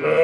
Blah.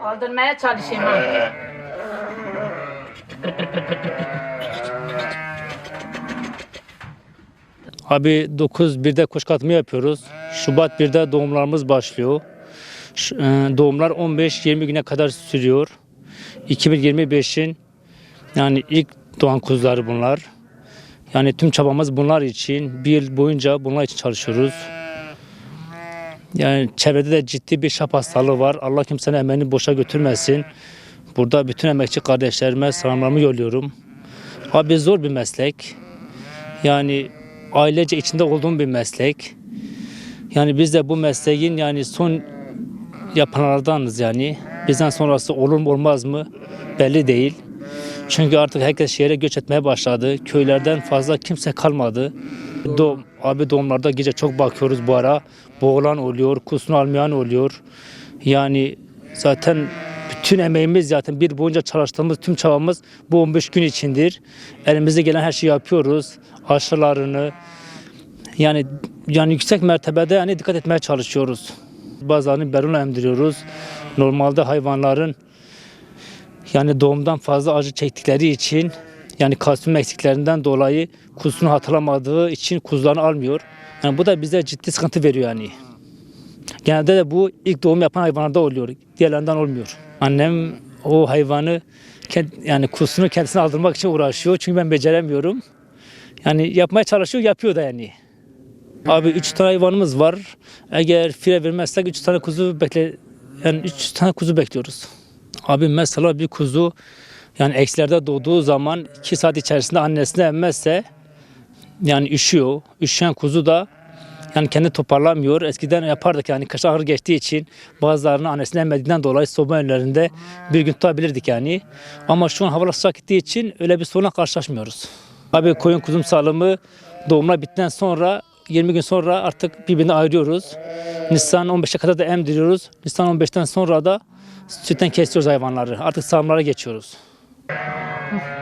Aldırmaya çalışayım ha. Abi 9 birde kuş katımı yapıyoruz. Şubat 1'de doğumlarımız başlıyor. E, Doğumlar 15-20 güne kadar sürüyor. 2025'in yani ilk doğan kuzuları bunlar. Yani tüm çabamız bunlar için. Bir yıl boyunca bunlar için çalışıyoruz. Yani çevrede de ciddi bir şap hastalığı var. Allah kimsenin emeğini boşa götürmesin. Burada bütün emekçi kardeşlerime selamlarımı yolluyorum. Abi zor bir meslek. Yani ailece içinde olduğum bir meslek. Yani biz de bu mesleğin yani son yapanlardanız yani. Bizden sonrası olur mu olmaz mı belli değil. Çünkü artık herkes şehre göç etmeye başladı. Köylerden fazla kimse kalmadı. Doğum, abi doğumlarda gece çok bakıyoruz bu ara. Boğulan oluyor, kusunu almayan oluyor. Yani zaten bütün emeğimiz zaten bir boyunca çalıştığımız tüm çabamız bu 15 gün içindir. Elimizde gelen her şeyi yapıyoruz. Aşılarını yani yani yüksek mertebede yani dikkat etmeye çalışıyoruz. Bazılarını berunla emdiriyoruz. Normalde hayvanların yani doğumdan fazla acı çektikleri için yani kalsiyum eksiklerinden dolayı kuzusunu hatırlamadığı için kuzularını almıyor. Yani bu da bize ciddi sıkıntı veriyor yani. Genelde de bu ilk doğum yapan hayvanlarda oluyor. Diğerlerinden olmuyor. Annem o hayvanı yani kuzusunu kendisine aldırmak için uğraşıyor. Çünkü ben beceremiyorum. Yani yapmaya çalışıyor, yapıyor da yani. Abi üç tane hayvanımız var. Eğer fire vermezsek üç tane kuzu bekle yani üç tane kuzu bekliyoruz. Abi mesela bir kuzu yani eksilerde doğduğu zaman iki saat içerisinde annesine emmezse yani üşüyor. Üşüyen kuzu da yani kendi toparlamıyor. Eskiden yapardık yani kış ağır geçtiği için bazılarını annesine emmediğinden dolayı soba önlerinde bir gün tutabilirdik yani. Ama şu an havalar sıcak gittiği için öyle bir sorunla karşılaşmıyoruz. Abi koyun kuzum salımı doğumla bittikten sonra 20 gün sonra artık birbirini ayırıyoruz. Nisan 15'e kadar da emdiriyoruz. Nisan 15'ten sonra da sütten kesiyoruz hayvanları. Artık sağımlara geçiyoruz. Oh.